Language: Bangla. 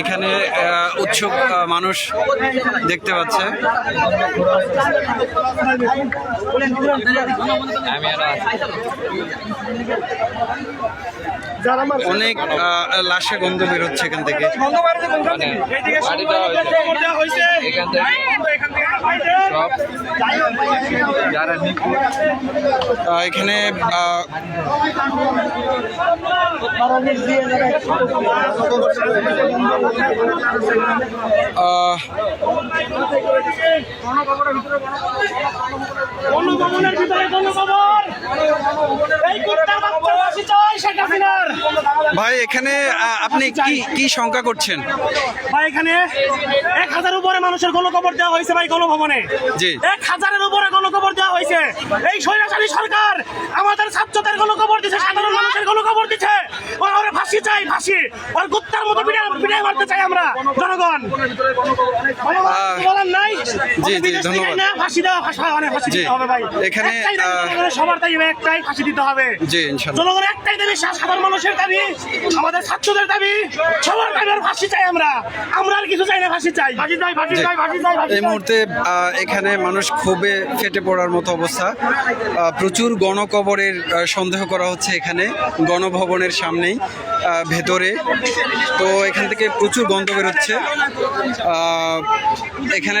এখানে উৎসুক মানুষ দেখতে পাচ্ছে। অনেক লাশের গন্ধ বেরোচ্ছে এখান থেকে। এখান ভাই এখানে আপনি কি কি শঙ্কা করছেন? ভাই এখানে এক হাজার উপরে মানুষের গণকবর দেওয়া হয়েছে ভাই গণভবনে। জি। এক হাজারের উপরে গণকবর দেওয়া হয়েছে। এই স্বৈরাচারী সরকার আমাদের ছাত্রদের গণকবর দিচ্ছে সাধারণ মানুষের গণকবর দিচ্ছে ফাঁসি চাই ফাঁসি। ওর কুত্তার মতো বিড়াল বিড়াল মারতে চাই আমরা জনগণ। বলেন জি, জি, ধন্যবাদ। না, ফাঁসি দেওয়া ফাঁসি মানে ফাঁসি দিতে হবে ভাই। এখানে, সবার দাবি একটাই ফাঁসি দিতে হবে। জি ইনশাল্লাহ। জনগণের একটাই দাবি সাধারণ মানুষের দাবি আমাদের ছাত্রদের দাবি সবার দাবি আর ফাঁসি চাই আমরা। আমরা আর কিছু চাই না ফাঁসি চাই। ফাঁসি চাই ফাঁসি চাই ফাঁসি চাই এই মুহূর্তে এখানে মানুষ খুবই ফেটে পড়ার মতো অবস্থা। আহ, প্রচুর গণকবরের সন্দেহ করা হচ্ছে এখানে গণভবনের সামনেই আহ, ভেতরে। তো এখান থেকে প্রচুর গন্ধ বেরোচ্ছে। আহ, এখানে